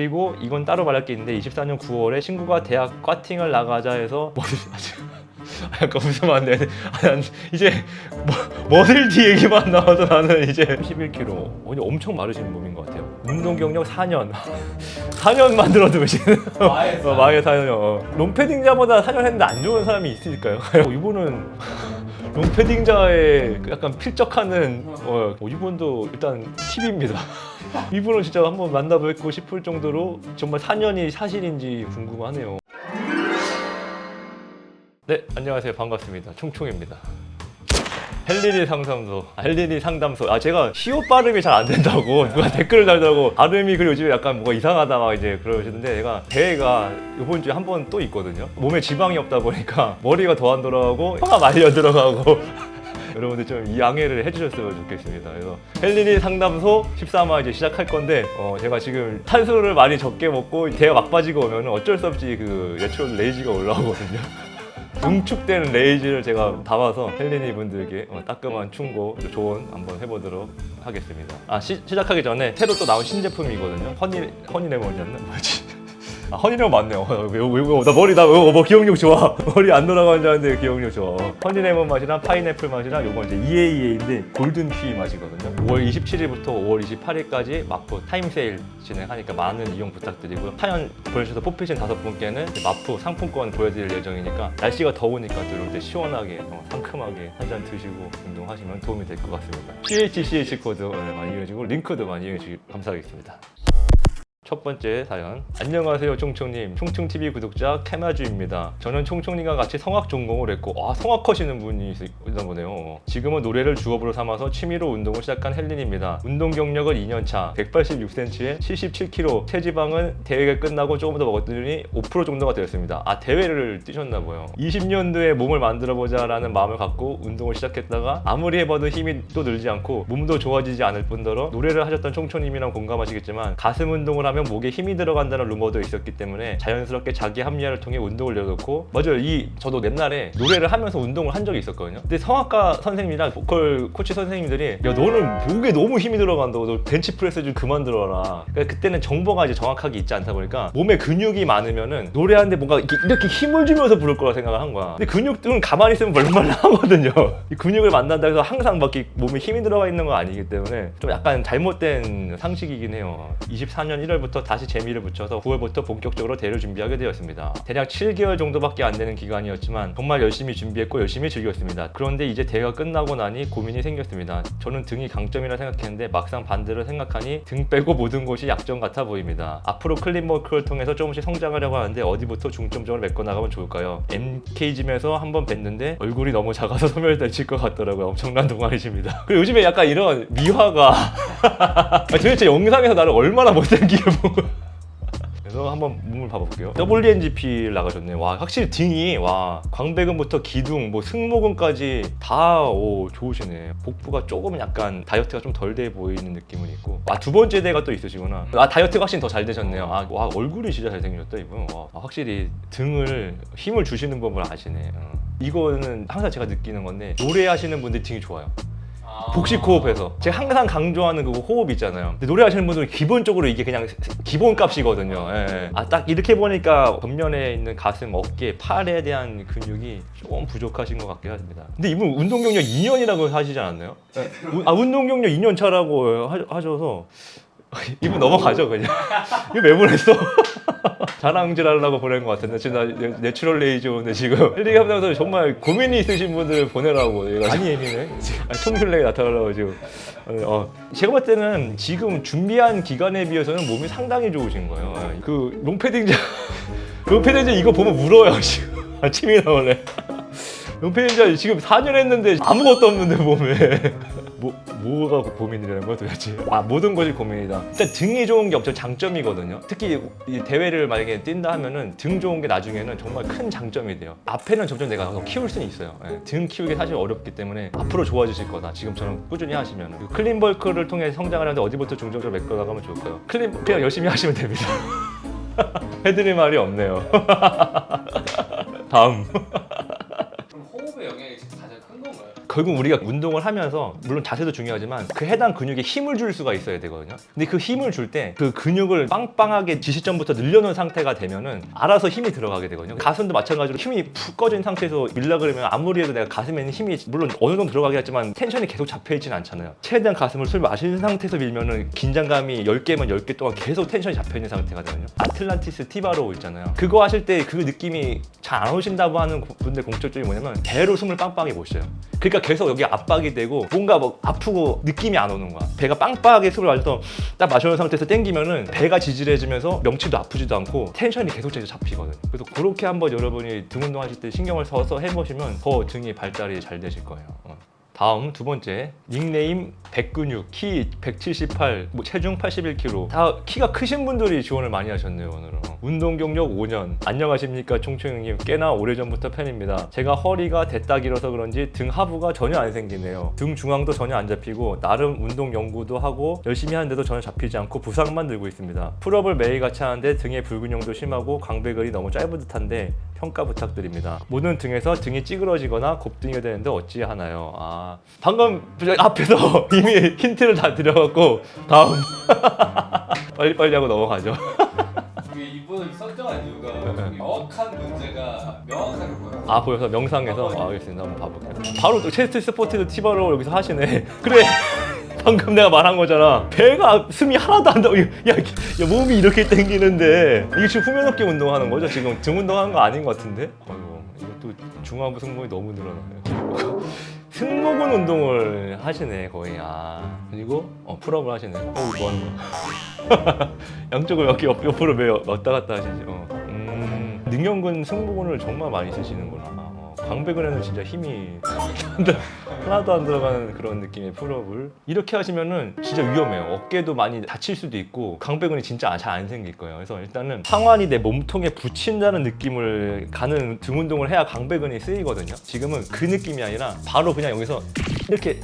그리고 이건 따로 말할 게 있는데 24년 9월에 친구가 대학 과팅을 나가자 해서 뭐 아직 약간 웃으면 안 돼. 아, 난 이제 뭐, 머들디 얘기만 나와서 나는 이제 11kg. 오늘 엄청 마르신 몸인 것 같아요. 운동 경력 4년. 4년 만 들어도 계시는 어, 망의 4년. 어. 롱패딩자보다 4년 했는데 안 좋은 사람이 있을까요? 어, 이분은 롱패딩자에 약간 필적하는 어, 어, 이분도 일단 팁입니다. 이분은 진짜 한번 만나뵙고 싶을 정도로 정말 4년이 사실인지 궁금하네요. 네, 안녕하세요. 반갑습니다. 총총입니다. 헬리리 상담소, 아, 헬리리 상담소. 아 제가 시옷 발음이 잘 안 된다고 누가 댓글을 달더라고. 발음이 그리고 요즘에 약간 뭐가 이상하다 막 이제 그러시는데 제가 대회가 이번 주에 한 번 또 있거든요. 몸에 지방이 없다 보니까 머리가 더 안 돌아가고 혀가 말려 들어가고. 여러분들 좀 양해를 해주셨으면 좋겠습니다. 그래서 헬리니 상담소 13화 이제 시작할 건데 어, 제가 지금 탄수를 많이 적게 먹고 대화 막바지가 오면 어쩔 수 없이 그 내추럴 레이지가 올라오거든요. 응축된 레이지를 제가 담아서 헬리니 분들께 어, 따끔한 충고 조언 한번 해보도록 하겠습니다. 아 시, 시작하기 전에 새로 또 나온 신제품이거든요. 허니 허니 레몬이었나 뭐지? 아, 허니레몬 맞네요. 어, 왜, 왜, 왜, 나 머리, 나, 어, 뭐, 기억력 좋아. 머리 안 돌아가는 줄 알았는데 기억력 좋아. 허니레몬 맛이랑 파인애플 맛이랑 요건 이제 EAEA인데 골든 키 맛이거든요. 5월 27일부터 5월 28일까지 마포 타임세일 진행하니까 많은 이용 부탁드리고요. 사연 보내주셔서 뽑히신 다섯 분께는 마포 상품권 보여드릴 예정이니까 날씨가 더우니까 또 이럴 때 시원하게, 어, 상큼하게 한 잔 드시고 운동하시면 도움이 될 것 같습니다. CHCH 코드 어, 네, 많이 이용해주고 링크도 많이 이용해주시기 감사하겠습니다. 첫 번째 사연. 안녕하세요, 총총님. 총총TV 구독자 캐마주입니다. 저는 총총님과 같이 성악 전공을 했고, 아, 성악 하시는 분이 있나 보네요. 지금은 노래를 주업으로 삼아서 취미로 운동을 시작한 헬린입니다. 운동 경력은 2년차, 186cm에 77kg, 체지방은 대회가 끝나고 조금 더 먹었더니 5% 정도가 되었습니다. 아, 대회를 뛰셨나 보요. 20년도에 몸을 만들어 보자 라는 마음을 갖고 운동을 시작했다가 아무리 해봐도 힘이 또 늘지 않고 몸도 좋아지지 않을 뿐더러 노래를 하셨던 총총님이랑 공감하시겠지만 가슴 운동을 하면 목에 힘이 들어간다는 루머도 있었기 때문에 자연스럽게 자기 합리화를 통해 운동을 내놓고 맞아요. 이 저도 옛날에 노래를 하면서 운동을 한 적이 있었거든요. 근데 성악가 선생님이랑 보컬 코치 선생님들이 야 너는 목에 너무 힘이 들어간다고. 너 벤치프레스 좀 그만 들어라. 그러니까 그때는 정보가 이제 정확하게 있지 않다 보니까 몸에 근육이 많으면은 노래하는데 뭔가 이렇게, 이렇게 힘을 주면서 부를 거라 생각을 한 거야. 근데 근육들은 가만히 있으면 이 근육을 만난다 해서 항상 막 몸에 힘이 들어가 있는 건 아니기 때문에 좀 약간 잘못된 상식이긴 해요. 24년 1월부터 다시 재미를 붙여서 9월부터 본격적으로 대회를 준비하게 되었습니다. 대략 7개월 정도밖에 안 되는 기간이었지만 정말 열심히 준비했고 열심히 즐겼습니다. 그런데 이제 대회가 끝나고 나니 고민이 생겼습니다. 저는 등이 강점이라 생각했는데 막상 반대로 생각하니 등 빼고 모든 곳이 약점 같아 보입니다. 앞으로 클린워크를 통해서 조금씩 성장하려고 하는데 어디부터 중점적으로 메꿔 나가면 좋을까요? MK짐에서 한번 뵀는데 얼굴이 너무 작아서 소멸될 것 같더라고요. 엄청난 동안이십니다. 그리고 요즘에 약간 이런 미화가 아, 도대체 영상에서 나를 얼마나 못생기게 본 거야. 그래서 한번 몸을 봐볼게요. WNGP 나가셨네요. 와 확실히 등이 와 광배근부터 기둥, 뭐 승모근까지 다 오, 좋으시네. 복부가 조금 약간 다이어트가 좀 덜 돼 보이는 느낌은 있고. 아 두 번째 대가 또 있으시구나. 아 다이어트가 훨씬 더 잘 되셨네요. 아 와 얼굴이 진짜 잘생겼다 이분. 와 아, 확실히 등을 힘을 주시는 법을 아시네. 어. 이거는 항상 제가 느끼는 건데 노래하시는 분들 등이 좋아요. 복식 호흡해서 제가 항상 강조하는 그 호흡 있잖아요. 근데 노래하시는 분들은 기본적으로 이게 그냥 기본 값이거든요. 예. 아딱 이렇게 보니까 겉면에 있는 가슴, 어깨, 팔에 대한 근육이 조금 부족하신 것 같긴 합니다. 근데 이분 운동 경력 2년이라고 하시지 않았나요? 우- 아 운동 경력 2년 차라고 하, 하셔서 이분 넘어가죠 그냥. 이거 왜 보냈어? 자랑질 하려고 보낸 것 같은데 지금 나 내- 내추럴 레이즈 오는데 지금. 헬리 감독도 정말 고민이 있으신 분들 보내라고. 얘가 많이 예민해 총슐레이 나타나려고 지금. 어, 제가 볼 때는 지금 준비한 기간에 비해서는 몸이 상당히 좋으신 거예요. 아, 그 롱패딩자 롱패딩자 이거 보면 울어요 지금. 아 침이 나오네 롱패딩자 지금 4년 했는데 아무것도 없는데 몸에 뭐, 뭐가 고민이라는 거야 도대체? 아 모든 것이 고민이다. 일단 등이 좋은 게 엄청 장점이거든요. 특히 이 대회를 만약에 뛴다 하면은 등 좋은 게 나중에는 정말 큰 장점이 돼요. 앞에는 점점 내가 더 키울 수는 있어요. 예, 등 키우기 사실 어렵기 때문에 앞으로 좋아지실 거다. 지금처럼 꾸준히 하시면 그 클린 벌크를 통해 성장하려는데 어디부터 중점적으로 메꿔 나가면 좋을까요? 클린 그냥 열심히 하시면 됩니다. 해드릴 말이 없네요. 다음. 결국 우리가 운동을 하면서 물론 자세도 중요하지만 그 해당 근육에 힘을 줄 수가 있어야 되거든요. 근데 그 힘을 줄 때 그 근육을 빵빵하게 지시점부터 늘려놓은 상태가 되면은 알아서 힘이 들어가게 되거든요. 가슴도 마찬가지로 힘이 푹 꺼진 상태에서 밀라 그러면 아무리 해도 내가 가슴에 있는 힘이 물론 어느 정도 들어가긴 했지만 텐션이 계속 잡혀 있지는 않잖아요. 최대한 가슴을 술 마시는 상태에서 밀면은 긴장감이 10개면 10개 동안 계속 텐션이 잡혀 있는 상태가 되거든요. 아틀란티스 티바로 있잖아요. 그거 하실 때 그 느낌이 잘 안 오신다고 하는 분들 공통점이 뭐냐면 배로 숨을 빵빵히 못 쉬어요. 그러니까 계속 여기 압박이 되고 뭔가 뭐 아프고 느낌이 안 오는 거야. 배가 빵빵하게 숨을 마셔서 딱 마셔놓은 상태에서 땡기면은 배가 지질해지면서 명치도 아프지도 않고 텐션이 계속 계속 잡히거든. 그래서 그렇게 한번 여러분이 등 운동하실 때 신경을 써서 해보시면 더 등이 발달이 잘 되실 거예요. 어. 다음 두 번째 닉네임 백근육 키 178, 뭐 체중 81kg 다 키가 크신 분들이 지원을 많이 하셨네요 오늘은. 운동 경력 5년. 안녕하십니까 총총님. 꽤나 오래전부터 팬입니다. 제가 허리가 됐다 길어서 그런지 등 하부가 전혀 안 생기네요. 등 중앙도 전혀 안 잡히고 나름 운동 연구도 하고 열심히 하는데도 전혀 잡히지 않고 부상만 들고 있습니다. 풀업을 매일 같이 하는데 등의 불균형도 심하고 광배근이 너무 짧은 듯한데 평가 부탁드립니다. 모든 등에서 등이 찌그러지거나 곱등이가 되는데 어찌 하나요? 아 방금 앞에서 이미 힌트를 다 드려갖고 다음 빨리 빨리 하고 넘어가죠. 이게 이분을 설정한 이유가 저기 명확한 문제가 명확하게 보여요. 아 보여서 명상에서 아, 알겠습니다. 한번 봐볼게요. 바로 또 체스트 스포츠 티바로 여기서 하시네. 그래. 방금 내가 말한 거잖아. 배가 숨이 하나도 안 나고 야, 야, 야 몸이 이렇게 땡기는데 이게 지금 후면 어깨 운동하는 거죠? 지금 등 운동하는 거 아닌 것 같은데? 아이고 이것도 중화부 승모이 너무 늘어나네요. 승모근 운동을 하시네 거의 아 그리고 어, 풀업을 하시네. 어 뭐 하는 거야? 양쪽을 이렇게 옆, 옆으로 매 왔다 갔다 하시지. 어. 음, 능형근 승모근을 정말 많이 쓰시는구나. 어, 광배근에는 진짜 힘이 하나도 안 들어가는 그런 느낌의 풀업을 이렇게 하시면은 진짜 위험해요. 어깨도 많이 다칠 수도 있고 광배근이 진짜 잘 안 생길 거예요. 그래서 일단은 상완이 내 몸통에 붙인다는 느낌을 가는 등 운동을 해야 광배근이 쓰이거든요. 지금은 그 느낌이 아니라 바로 그냥 여기서 이렇게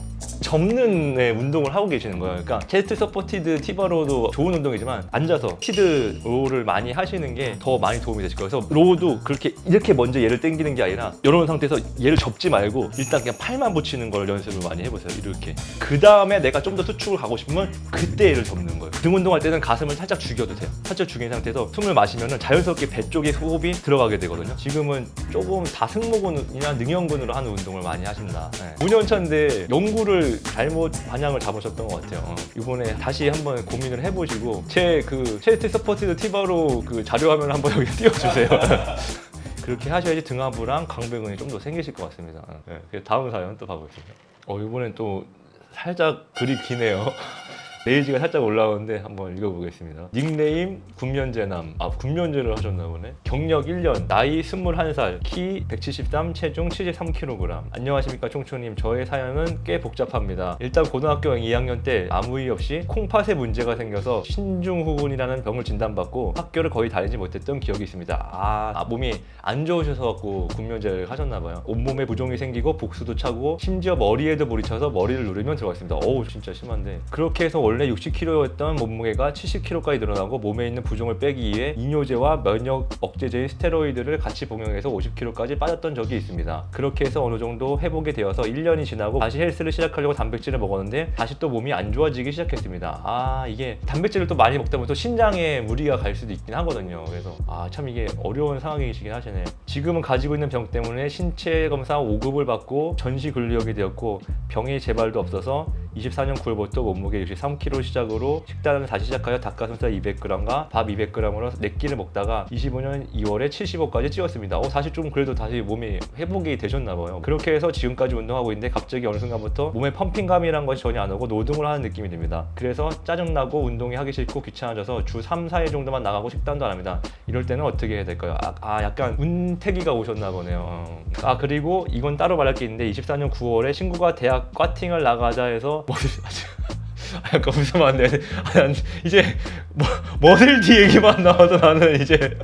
접는 네, 운동을 하고 계시는 거예요. 그러니까 체스트 서포티드 티바로도 좋은 운동이지만 앉아서 치드 로우를 많이 하시는 게 더 많이 도움이 되실 거예요. 그래서 로우도 그렇게 이렇게 먼저 얘를 당기는 게 아니라 이런 상태에서 얘를 접지 말고 일단 그냥 팔만 붙이는 걸 연습을 많이 해보세요. 이렇게. 그 다음에 내가 좀 더 수축을 가고 싶으면 그때 얘를 접는 거예요. 등 운동할 때는 가슴을 살짝 죽여도 돼요. 살짝 죽인 상태에서 숨을 마시면은 자연스럽게 배 쪽에 호흡이 들어가게 되거든요. 지금은 조금 다승모근이나 능형근으로 하는 운동을 많이 하신다. 네. 5년 차인데 연구를 잘못 방향을 잡으셨던 것 같아요. 어. 이번에 다시 한번 고민을 해보시고 제 그 체스트 서포티드 티바로 그 자료 화면 한번 여기 띄워주세요. 그렇게 하셔야지 등하부랑 강배근이 좀 더 생기실 것 같습니다. 어. 네. 그래서 다음 사연 또 봐보겠습니다. 어 이번엔 또 살짝 글이 기네요. 레이지가 살짝 올라오는데 한번 읽어보겠습니다. 닉네임 군면제남. 아 군면제를 하셨나 보네. 경력 1년, 나이 21살, 키 173, 체중 73kg. 안녕하십니까 총초님. 저의 사연은 꽤 복잡합니다. 일단 고등학교 2학년 때 아무 이유 없이 콩팥에 문제가 생겨서 신중후군이라는 병을 진단받고 학교를 거의 다니지 못했던 기억이 있습니다. 아, 아, 몸이 안 좋으셔서 갖고 군면제를 하셨나 봐요. 온몸에 부종이 생기고 복수도 차고 심지어 머리에도 물이 차서 머리를 누르면 들어갔습니다. 어우 진짜 심한데 그렇게 해서 원래 60kg였던 몸무게가 70kg까지 늘어나고 몸에 있는 부종을 빼기 위해 이뇨제와 면역 억제제인 스테로이드를 같이 복용해서 50kg까지 빠졌던 적이 있습니다. 그렇게 해서 어느 정도 회복이 되어서 1년이 지나고 다시 헬스를 시작하려고 단백질을 먹었는데 다시 또 몸이 안 좋아지기 시작했습니다. 아 이게 단백질을 또 많이 먹다 보면 또 신장에 무리가 갈 수도 있긴 하거든요. 그래서 아 참 이게 어려운 상황이시긴 하시네. 지금은 가지고 있는 병 때문에 신체 검사 5급을 받고 전시 근력이 되었고 병의 재발도 없어서 24년 9월부터 몸무게 63kg 시작으로 식단을 다시 시작하여 닭가슴살 200g과 밥 200g으로 4끼를 먹다가 25년 2월에 75까지 찌웠습니다. 어, 사실 좀 그래도 다시 몸이 회복이 되셨나 봐요. 그렇게 해서 지금까지 운동하고 있는데 갑자기 어느 순간부터 몸에 펌핑감이란 것이 전혀 안 오고 노동을 하는 느낌이 듭니다. 그래서 짜증나고 운동이 하기 싫고 귀찮아져서 주 3, 4일 정도만 나가고 식단도 안 합니다. 이럴 때는 어떻게 해야 될까요? 아, 아, 약간 운태기가 오셨나 보네요. 어. 아 그리고 이건 따로 말할 게 있는데 24년 9월에 친구가 대학 과팅을 나가자 해서 뭐 아, 약간 웃으면 안 돼. 아, 난 이제 뭐, 머슬디 얘기만 나와서 나는 이제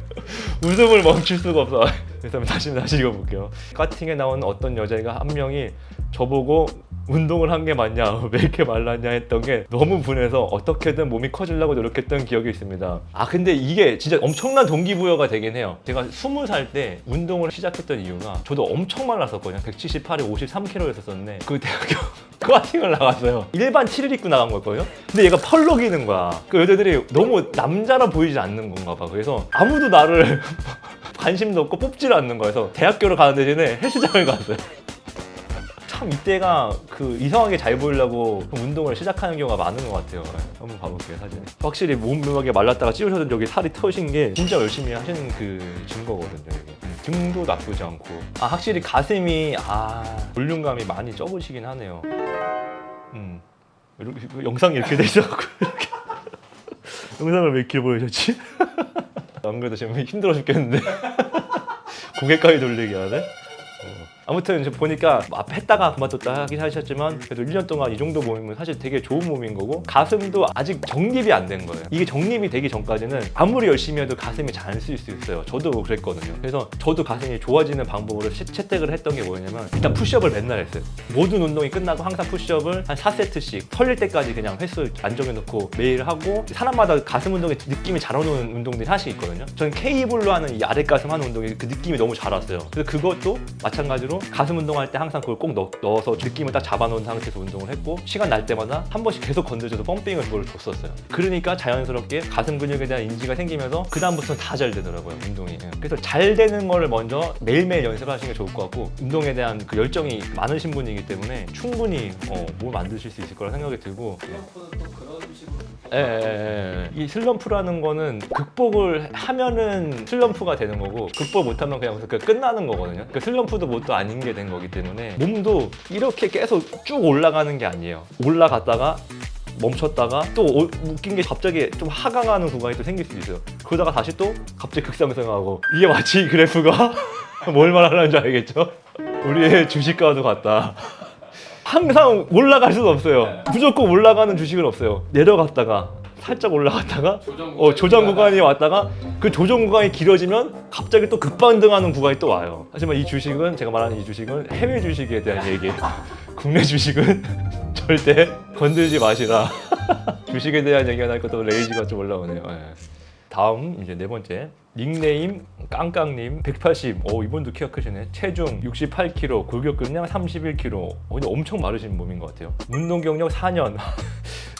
웃음을 멈출 수가 없어. 그래서 다시 다시 읽어볼게요. 카팅에 나온 어떤 여자애가 한 명이 저보고 운동을 한 게 맞냐 왜 이렇게 말랐냐 했던 게 너무 분해서 어떻게든 몸이 커지려고 노력했던 기억이 있습니다. 아 근데 이게 진짜 엄청난 동기부여가 되긴 해요. 제가 20살 때 운동을 시작했던 이유가 저도 엄청 말랐었거든요. 178에 53kg였었는데 그 대학교 클라팅을 나갔어요. 일반 티를 입고 나간 거였거든요. 근데 얘가 펄럭이는 거야. 그 여자들이 너무 남자라 보이지 않는 건가 봐. 그래서 아무도 나를 관심도 없고 뽑지를 않는 거여서 대학교를 가는 대신에 헬스장을 갔어요 참 이때가 그 이상하게 잘 보이려고 운동을 시작하는 경우가 많은 것 같아요. 네, 한번 봐볼게요 사진. 확실히 몸무게 말랐다가 찌우셔도 여기 살이 터신 게 진짜 열심히 하시는 그 증거거든요. 이게. 음, 등도 나쁘지 않고. 아 확실히 가슴이 아 볼륨감이 많이 적으시긴 하네요. 음 이렇게 영상이 이렇게 돼 있어갖고 이렇게 영상을 왜 이렇게 보여줬지? 안 그래도 지금 힘들어 죽겠는데 고개까지 돌리게 하네. 어. 아무튼 이제 보니까 앞에 했다가 그만뒀다 하긴 하셨지만 그래도 1년 동안 이 정도 몸이면 사실 되게 좋은 몸인 거고 가슴도 아직 정립이 안 된 거예요. 이게 정립이 되기 전까지는 아무리 열심히 해도 가슴이 잘 안 쓰일 수 있어요. 저도 그랬거든요. 그래서 저도 가슴이 좋아지는 방법으로 시- 채택을 했던 게 뭐냐면 일단 푸시업을 맨날 했어요. 모든 운동이 끝나고 항상 푸시업을 한 4세트씩 털릴 때까지 그냥 횟수 안정해놓고 매일 하고 사람마다 가슴 운동에 느낌이 잘 오는 운동들이 하나씩 있거든요. 저는 K블로 하는 이 아랫 가슴 하는 운동이 그 느낌이 너무 잘 왔어요. 그래서 그것도 마찬가지로 가슴 운동할 때 항상 그걸 꼭 넣, 넣어서 느낌을 딱 잡아놓은 상태에서 운동을 했고 시간 날 때마다 한 번씩 계속 건드려서 펌핑을 그걸 줬었어요. 그러니까 자연스럽게 가슴 근육에 대한 인지가 생기면서 그 다음부터는 다 잘 되더라고요 운동이. 예. 그래서 잘 되는 거를 먼저 매일매일 연습하시는 게 좋을 것 같고 운동에 대한 그 열정이 많으신 분이기 때문에 충분히 어, 뭘 만드실 수 있을 거라 생각이 들고 그런 식으로 예, 예, 예. 이 슬럼프라는 거는 극복을 하면은 슬럼프가 되는 거고 극복 못하면 그냥 그 끝나는 거거든요. 그 슬럼프도 뭣도 아닌 게 된 거기 때문에 몸도 이렇게 계속 쭉 올라가는 게 아니에요. 올라갔다가 멈췄다가 또 오- 웃긴 게 갑자기 좀 하강하는 구간이 또 생길 수 있어요. 그러다가 다시 또 갑자기 극상승하고 이게 마치 이 그래프가 뭘 말하는 줄 알겠죠? 우리의 주식과도 같다. 항상 올라갈 수는 없어요. 무조건 올라가는 주식은 없어요. 내려갔다가 살짝 올라갔다가 조정 어, 조정 구간이 왔다가 그 조정 구간이 길어지면 갑자기 또 급반등하는 구간이 또 와요. 하지만 이 주식은 제가 말하는 이 주식은 해외 주식에 대한 얘기예요. 국내 주식은 절대 건들지 마시라. 주식에 대한 얘기가 나니까 또 레이지가 좀 올라오네요. 예. 다음 이제 네 번째 닉네임 깡깡님 180. 오 이분도 키가 크시네. 체중 68kg, 골격 근량 31kg. 어, 근데 엄청 마르신 몸인 것 같아요. 운동 경력 4년.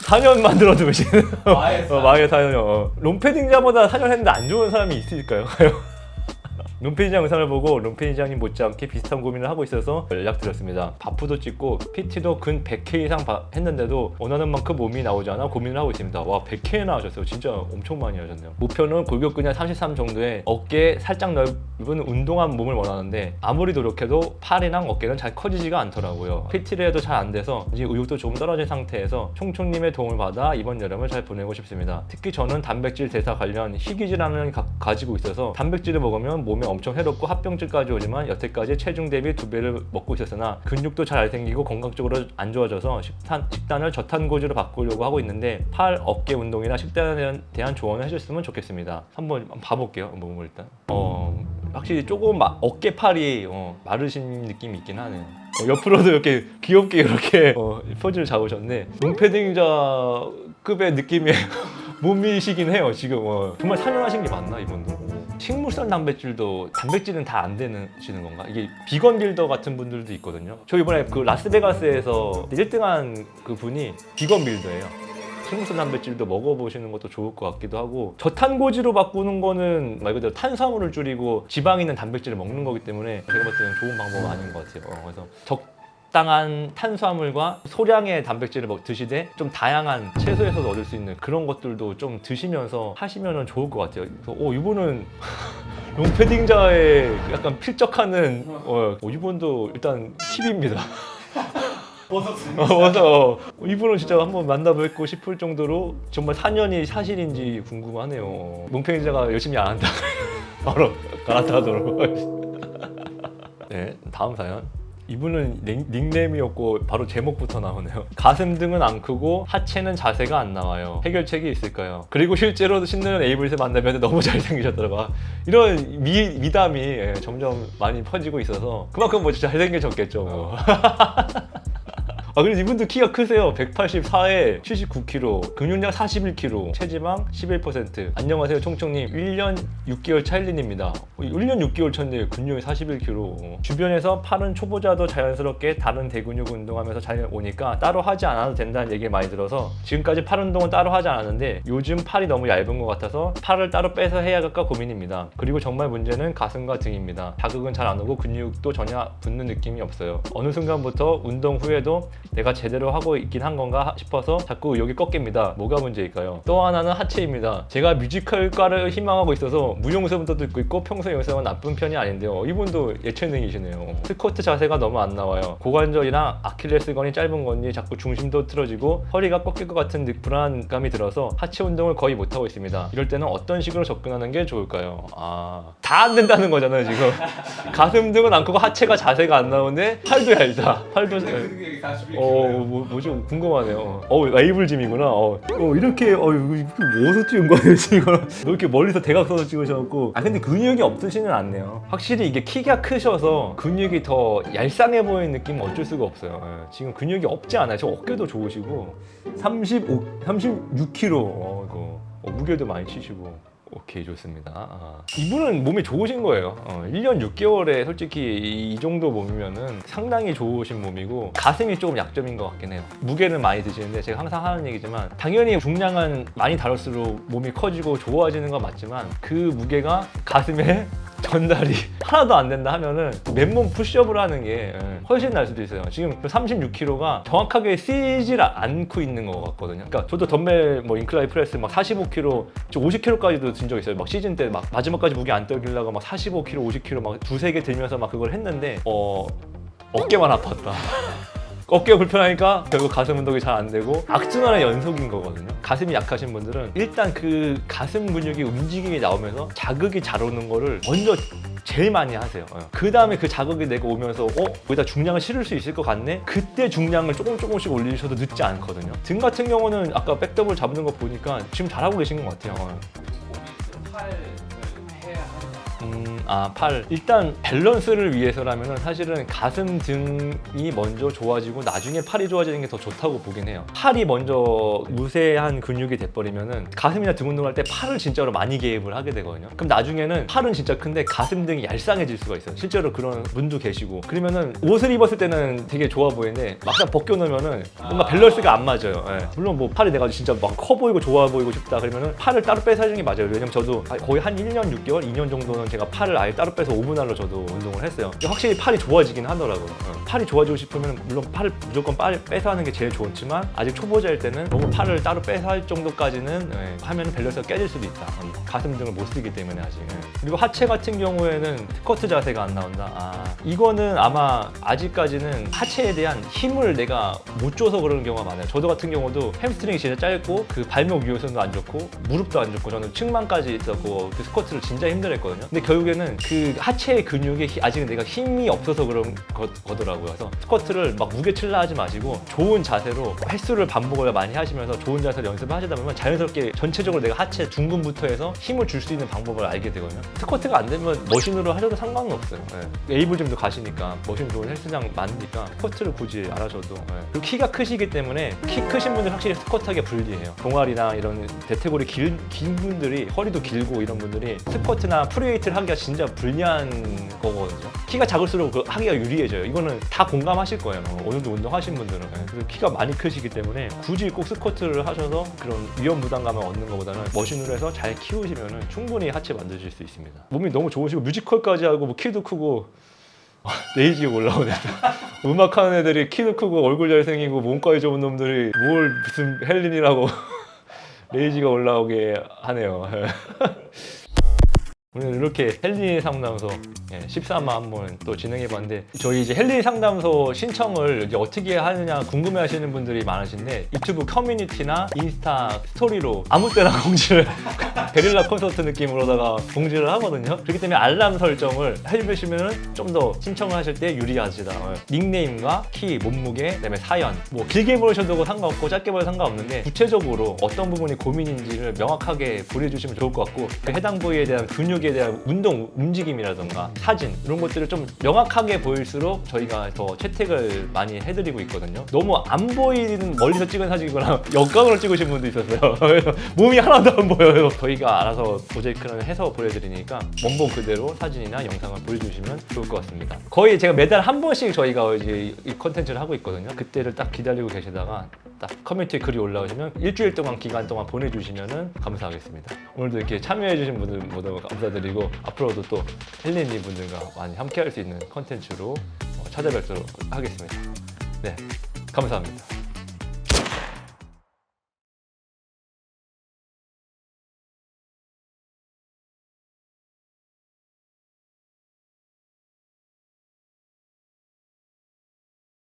4년 만들어도 계시는. 마의 어, 망의 4년이요. 어. 롬패딩 자보다 4년 했는데 안 좋은 사람이 있을까요? 롬패딩장 의상을 보고 롬패딩장님 못지않게 비슷한 고민을 하고 있어서 연락드렸습니다. 바프도 찍고 PT도 근 100K 이상 바- 했는데도 원하는 만큼 몸이 나오지 않아 고민을 하고 있습니다. 와 100K나 하셨어요. 진짜 엄청 많이 하셨네요. 목표는 골격 근량 33 정도의 어깨 살짝 넓은 운동한 몸을 원하는데 아무리 노력해도 팔이랑 어깨는 잘 커지지가 않더라고요. PT를 해도 잘 안 돼서 이제 의욕도 조금 떨어진 상태에서 총총님의 도움을 받아 이번 여름을 잘 보내고 싶습니다. 특히 저는 단백질 대사 관련 희귀질환을 가, 가지고 있어서 단백질을 먹으면 몸에 엄청 해롭고 합병증까지 오지만 여태까지 체중 대비 두 배를 먹고 있었으나 근육도 잘 안 생기고 건강적으로 안 좋아져서 식단, 식단을 저탄고지로 바꾸려고 하고 있는데 팔, 어깨 운동이나 식단에 대한, 조언을 해줬으면 좋겠습니다. 한번 봐볼게요. 몸을 일단. 어, 확실히 조금 마- 어깨 팔이 어, 마르신 느낌이 있긴 하네요. 어, 옆으로도 이렇게 귀엽게 이렇게 어, 포즈를 잡으셨네. 롱패딩 자급의 느낌의 몸이시긴 해요. 지금 어. 정말 사냥하신 게 맞나 이분도? 식물성 단백질도 단백질은 다 안 되시는 건가? 이게 비건 빌더 같은 분들도 있거든요. 저 이번에 그 라스베가스에서 1등한 그 분이 비건 빌더예요. 식물성 단백질도 먹어보시는 것도 좋을 것 같기도 하고 저탄고지로 바꾸는 거는 말 그대로 탄수화물을 줄이고 지방 있는 단백질을 먹는 거기 때문에 제가 봤을 때는 좋은 방법은 아닌 것 같아요. 어, 그래서 적 당한 탄수화물과 소량의 단백질을 먹, 드시되 좀 다양한 채소에서도 얻을 수 있는 그런 것들도 좀 드시면서 하시면 좋을 것 같아요. 그래서 오 이분은 롱패딩자에 약간 필적하는 어, 어, 이분도 일단 팁입니다. 어, 맞아. 이분은 진짜 한번 만나뵙고 싶을 정도로 정말 4년이 사실인지 궁금하네요. 롱팽이자가 열심히 안 한다. 바로 갈아타도록. 네, 다음 사연. 이분은 닉, 닉네임이었고 바로 제목부터 나오네요. 가슴 등은 안 크고 하체는 자세가 안 나와요. 해결책이 있을까요? 그리고 실제로 신는 에이블스 만나면 너무 잘생기셨더라고요. 이런 미, 미담이 예, 점점 많이 퍼지고 있어서 그만큼 뭐 잘생겨졌겠죠. 뭐. 아 그래서 이분도 키가 크세요 184에 79kg 근육량 41kg 체지방 11% 안녕하세요 총총님 1년 6개월 차일린입니다 1년 6개월 차인데 근육이 41kg 주변에서 팔은 초보자도 자연스럽게 다른 대근육 운동하면서 잘 오니까 따로 하지 않아도 된다는 얘기 많이 들어서 지금까지 팔 운동은 따로 하지 않았는데 요즘 팔이 너무 얇은 것 같아서 팔을 따로 빼서 해야 할까 고민입니다. 그리고 정말 문제는 가슴과 등입니다. 자극은 잘 안 오고 근육도 전혀 붙는 느낌이 없어요. 어느 순간부터 운동 후에도 내가 제대로 하고 있긴 한 건가 싶어서 자꾸 의욕이 꺾입니다. 뭐가 문제일까요? 또 하나는 하체입니다. 제가 뮤지컬과를 희망하고 있어서 무용수분도 듣고 있고 평소 영상은 나쁜 편이 아닌데요 이분도 예체능이시네요 스쿼트 자세가 너무 안 나와요 고관절이랑 아킬레스건이 짧은 건지 자꾸 중심도 틀어지고 허리가 꺾일 것 같은 느- 불안감이 들어서 하체 운동을 거의 못하고 있습니다 이럴 때는 어떤 식으로 접근하는 게 좋을까요 아 다 안 된다는 거잖아요 지금 가슴 등은 안 크고 하체가 자세가 안 나오는데 팔도 얇다 팔도 근육이 41kg. 어, 뭐, 뭐지 궁금하네요. 어, 라이블 짐이구나. 어, 어 이렇게, 어, 이거 뭐서 찍은 거예요, 지금? 너 이렇게 멀리서 대각 서서 찍으셔갖고. 아, 근데 근육이 없 으시는 않네요. 확실히 이게 키가 크셔서 근육이 더 얄쌍해 보이는 느낌은 어쩔 수가 없어요. 예, 지금 근육이 없지 않아요. 저 어깨도 좋으시고. 35, 36kg. 어, 이거. 어, 무게도 많이 치시고. 오케이 좋습니다. 아. 이분은 몸이 좋으신 거예요. 어, 1년 6개월에 솔직히 이, 이 정도 몸이면은 상당히 좋으신 몸이고 가슴이 조금 약점인 것 같긴 해요. 무게는 많이 드시는데 제가 항상 하는 얘기지만 당연히 중량은 많이 다룰수록 몸이 커지고 좋아지는 건 맞지만 그 무게가 가슴에 전달이 하나도 안 된다 하면은 맨몸 푸시업을 하는 게 예, 훨씬 날 수도 있어요. 지금 36kg가 정확하게 쓰질 않고 있는 것 같거든요. 그러니까 저도 덤벨 뭐 인클라이 프레스 막 45kg, 저 50kg까지도 든 적 있어요. 막 시즌 때 막 마지막까지 무게 안 떨기려고 막 45kg, 50kg 막 두세 개 들면서 막 그걸 했는데 어 어깨만 아팠다. 어깨가 불편하니까 결국 가슴 운동이 잘 안 되고 악순환의 연속인 거거든요. 가슴이 약하신 분들은 일단 그 가슴 근육이 움직임이 나오면서 자극이 잘 오는 거를 먼저 제일 많이 하세요. 그 다음에 그 자극이 내가 오면서 어 여기다 중량을 실을 수 있을 것 같네. 그때 중량을 조금 조금씩 올리셔도 늦지 않거든요. 등 같은 경우는 아까 백더블 잡는 거 보니까 지금 잘하고 계신 것 같아요. 어. 음, 아, 팔. 일단 밸런스를 위해서라면 사실은 가슴 등이 먼저 좋아지고 나중에 팔이 좋아지는 게 더 좋다고 보긴 해요. 팔이 먼저 무세한 근육이 돼버리면은 가슴이나 등 운동할 때 팔을 진짜로 많이 개입을 하게 되거든요. 그럼 나중에는 팔은 진짜 큰데 가슴 등이 얄쌍해질 수가 있어요. 실제로 그런 분도 계시고. 그러면은 옷을 입었을 때는 되게 좋아 보이는데 막상 벗겨놓으면은 뭔가 밸런스가 안 맞아요. 예. 물론 뭐 팔이 내가 진짜 막 커 보이고 좋아 보이고 싶다 그러면은 팔을 따로 빼서 하는 게 맞아요. 왜냐면 저도 거의 한 1년 6개월, 2년 정도는 제가 팔을 아예 따로 빼서 오분할로 저도 운동을 했어요. 확실히 팔이 좋아지긴 하더라고요. 어. 팔이 좋아지고 싶으면 물론 팔을 무조건 빨리 빼서 하는 게 제일 좋지만 아직 초보자일 때는 너무 팔을 따로 빼서 할 정도까지는 예, 하면 밸런스가 깨질 수도 있다. 음, 가슴 등을 못 쓰기 때문에 아직. 예. 그리고 하체 같은 경우에는 스쿼트 자세가 안 나온다. 아, 이거는 아마 아직까지는 하체에 대한 힘을 내가 못 줘서 그러는 경우가 많아요. 저도 같은 경우도 햄스트링이 진짜 짧고 그 발목 유연성도 안 좋고 무릎도 안 좋고 저는 측만까지 있었고 그 스쿼트를 진짜 힘들었거든요. 근데 결국에는 그 하체의 근육에 히- 아직 내가 힘이 없어서 그런 거, 거더라고요. 그래서 스쿼트를 막 무게 칠라 하지 마시고 좋은 자세로 횟수를 반복을 많이 하시면서 좋은 자세로 연습을 하시다 보면 자연스럽게 전체적으로 내가 하체 중근부터 해서 힘을 줄 수 있는 방법을 알게 되거든요. 스쿼트가 안 되면 머신으로 하셔도 상관은 없어요. 예. 에이블짐도 가시니까 머신 좋은 헬스장 많으니까 스쿼트를 굳이 안 하셔도 예. 그리고 키가 크시기 때문에 키 크신 분들 확실히 스쿼트하기 불리해요. 동아리나 이런 대퇴골이 길, 긴 분들이 허리도 길고 이런 분들이 스쿼트나 프리웨이트를 하기가 진짜 불리한 거거든요. 키가 작을수록 그 하기가 유리해져요. 이거는 다 공감하실 거예요. 어, 어느 정도 운동하신 분들은. 예. 그리고 키가 많이 크시기 때문에 굳이 꼭 스쿼트를 하셔서 그런 위험 부담감을 얻는 것보다는 머신으로 해서 잘 키우시면 충분히 하체 만드실 수 있습니다. 몸이 너무 좋으시고 뮤지컬까지 하고 뭐 키도 크고 레이지가 올라오네. 음악하는 애들이 키도 크고 얼굴 잘생기고 몸까지 좋은 놈들이 뭘 무슨 헬린이라고 레이지가 올라오게 하네요. 오늘 이렇게 헬리 상담소 예, 13화 한번 또 진행해봤는데 저희 이제 헬리 상담소 신청을 이제 어떻게 하느냐 궁금해하시는 분들이 많으신데 유튜브 커뮤니티나 인스타 스토리로 아무 때나 공지를 게릴라 콘서트 느낌으로다가 공지를 하거든요. 그렇기 때문에 알람 설정을 해주시면 좀 더 신청을 하실 때 유리하시다. 닉네임과 키, 몸무게, 그다음에 사연. 뭐 길게 보내셔도 상관없고 짧게 보내도 상관없는데 구체적으로 어떤 부분이 고민인지를 명확하게 보내주시면 좋을 것 같고 그 해당 부위에 대한 근육 에 대한 운동 움직임이라던가 사진 이런 것들을 좀 명확하게 보일수록 저희가 더 채택을 많이 해드리고 있거든요. 너무 안 보이는 멀리서 찍은 사진이거나 역광으로 찍으신 분도 있었어요. 몸이 하나도 안 보여요. 저희가 알아서 모자이크를 해서 보여드리니까 원본 그대로 사진이나 영상을 보여주시면 좋을 것 같습니다. 거의 제가 매달 한 번씩 저희가 이제 이 컨텐츠를 하고 있거든요. 그때를 딱 기다리고 계시다가 딱 커뮤니티에 글이 올라오시면 일주일 동안 기간 동안 보내주시면 감사하겠습니다. 오늘도 이렇게 참여해주신 분들 모두 감사드 리고 앞으로도 또 헬린이 분들과 많이 함께할 수 있는 컨텐츠로 어, 찾아뵙도록 하겠습니다. 네, 감사합니다.